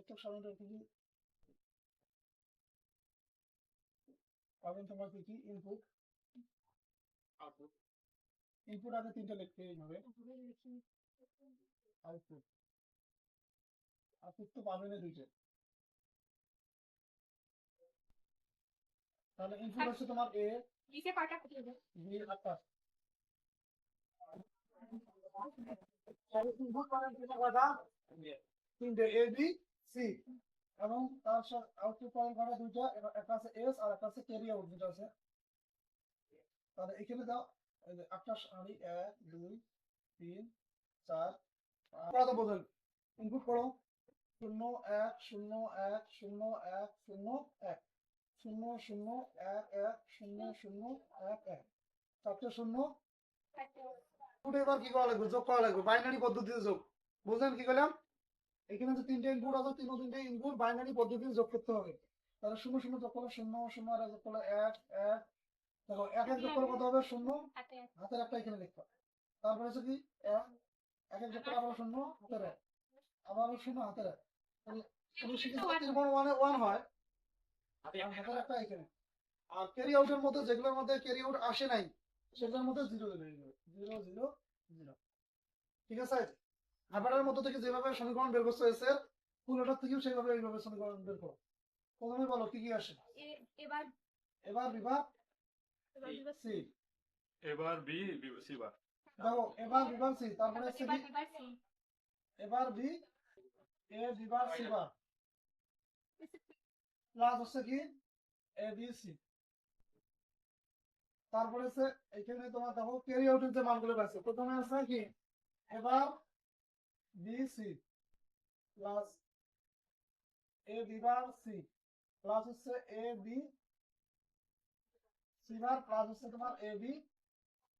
সত্যক সারণীটা কি কি? পাবেন তোমার কি ইনপুট আউটপুট ইনপুট আগে তিনটা লিখতে হবে। আউটপুট আউটপুট তো পাবে না দুইটা। তাহলে ইনপুট হচ্ছে তোমার এ নিচে হবে? বি আর পাঁচ। ইনপুট পাবেন তিনটা কয়টা? তিনটে। এ বি সি এবং তার সাথে আউটপুট পাবেন কয়টা দুইটা একটা আছে এস আর একটা আছে ক্যারি আউট দুটো আছে। তাহলে এখানে দাও সারি এক দুই তিন চার বোঝেন ইনপুট করো। শূন্য এক শূন্য এক শূন্য এক শূন্য এক। শূন্য শূন্য এক এক শূন্য শূন্য এক এক। চারটে শূন্য। এবার কি করা লাগবে? যোগ করা লাগবে। বাইনারি পদ্ধতিতে যোগ। বুঝলেন কি করলাম এখানে যে তিনটে ইনপুট আছে তিনও তিনটে ইনপুট বাইনারি পদ্ধতিতে যোগ করতে হবে। তাহলে শূন্য শূন্য যোগ করলে শূন্য শূন্য আর যোগ করলে এক এক। দেখো এক এক যোগ করলে কত হবে? শূন্য। হাতে হাতের একটা এখানে লিখবা তারপরে হচ্ছে কি? এক এক এক যোগ করে আবার শূন্য হাতের এক। আবার শূন্য হাতের এক। তাহলে তুমি শিখেছো তিন গুণ ওয়ানে ওয়ান হয়। আর হাতের একটা এখানে। আর ক্যারি আউটের মধ্যে যেগুলোর মধ্যে ক্যারি আউট আসে নাই সেগুলোর মধ্যে জিরো জিরো জিরো জিরো ঠিক আছে? হাফারের মধ্যে থেকে যেভাবে সমীকরণ বের করতে হয়েছে পুরোটার থেকেও সেইভাবে এইভাবে সমীকরণ বের করো। প্রথমে বলো কি কি আসে? এবার। এবার বিভাগ? সি। এবার বি সি বার। দেখো এবার বিভাগ সি তারপরে এবার সি। এবার বি এ বিভাগ সি বার। প্লাস হচ্ছে কি? A B C. তারপরে হচ্ছে এখানে তোমার দেখো ক্যারি আউটের যে মানগুলো পাচ্ছে প্রথমে আছে কি? এবার বি সি প্লাস এ বিভাগ সি প্লাস হচ্ছে A B C bar plus হচ্ছে এ বি